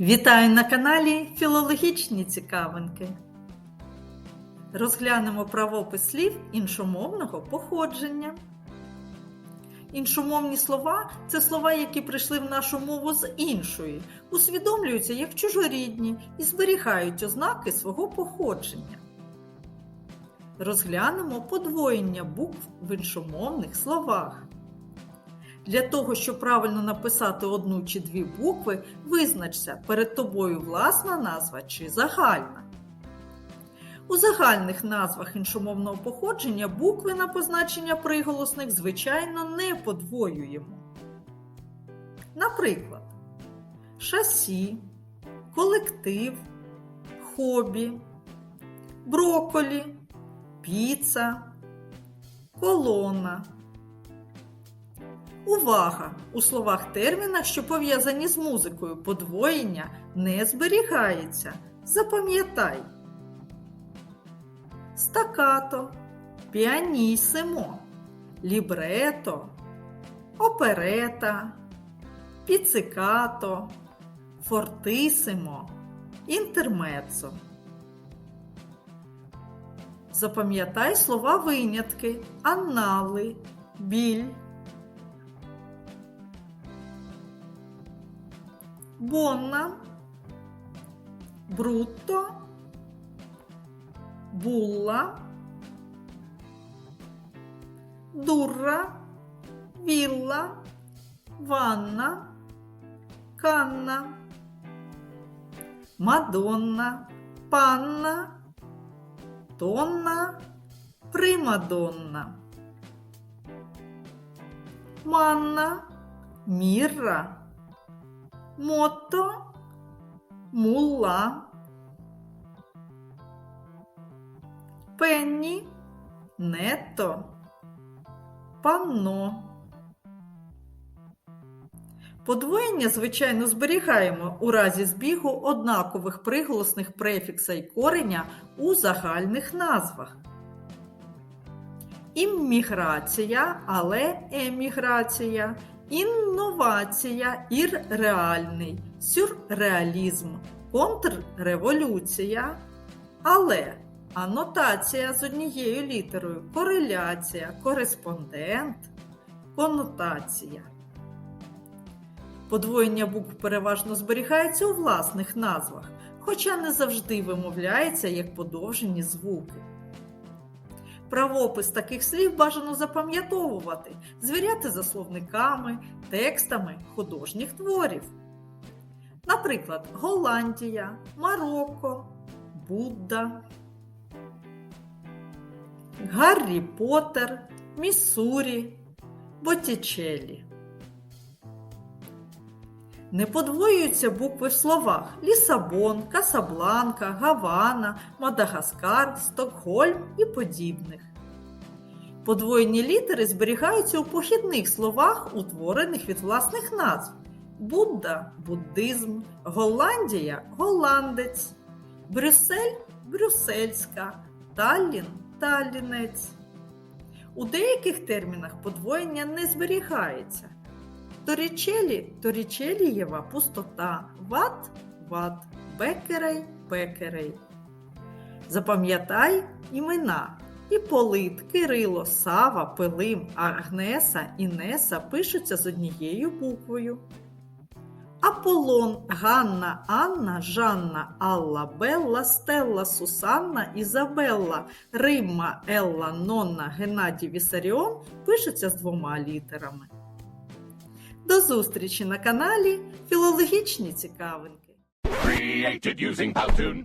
Вітаю на каналі Філологічні цікавинки. Розглянемо правопис слів іншомовного походження. Іншомовні слова це слова, які прийшли в нашу мову з іншої, усвідомлюються як чужорідні і зберігають ознаки свого походження. Розглянемо подвоєння букв в іншомовних словах. Для того, щоб правильно написати одну чи дві букви, визначся перед тобою власна назва чи загальна. У загальних назвах іншомовного походження букви на позначення приголосних, звичайно, не подвоюємо. Наприклад, шасі, колектив, хобі, броколі, піца, колона. Увага! У словах термінах, що пов'язані з музикою, подвоєння не зберігається. Запам'ятай. Стакато, піанісимо, лібрето, оперета, піцикато, фортисимо, інтермецо. Запам'ятай слова винятки, анали, біль. Бонна, брутто, булла, дурра, вілла, ванна, канна, мадонна, панна, тонна, примадонна, манна, мірра. Мото, мулла, пенні, нето, панно. Подвоєння, звичайно, зберігаємо у разі збігу однакових приголосних префікса і кореня у загальних назвах. Імміграція, але еміграція, інновація, ірреальний, сюрреалізм, контрреволюція, але анотація з однією літерою, кореляція, кореспондент, конотація. Подвоєння букв переважно зберігається у власних назвах, хоча не завжди вимовляється як подовжені звуки. Правопис таких слів бажано запам'ятовувати, звіряти за словниками, текстами художніх творів. Наприклад, Голландія, Марокко, Будда, Гаррі Поттер, Міссурі, Боттічеллі. Не подвоюються букви в словах Лісабон, Касабланка, Гавана, Мадагаскар, Стокгольм і подібних. Подвоєні літери зберігаються у похідних словах, утворених від власних назв Будда буддизм, Голландія голландець, Брюссель брюссельська, Таллін таллінець. У деяких термінах подвоєння не зберігається. Торічелі Торічелієва пустота, ват ват, бекерей бекерей. Запам'ятай імена. Іполит, Кирило, Сава, Пилим, Агнеса, Інеса пишуться з однією буквою. Аполлон, Ганна, Анна, Жанна, Алла, Белла, Стелла, Сусанна, Ізабелла, Римма, Елла, Нонна, Геннадій Вісаріон пишуться з двома літерами. До зустрічі на каналі Філологічні цікавинки. Created using Powtoon.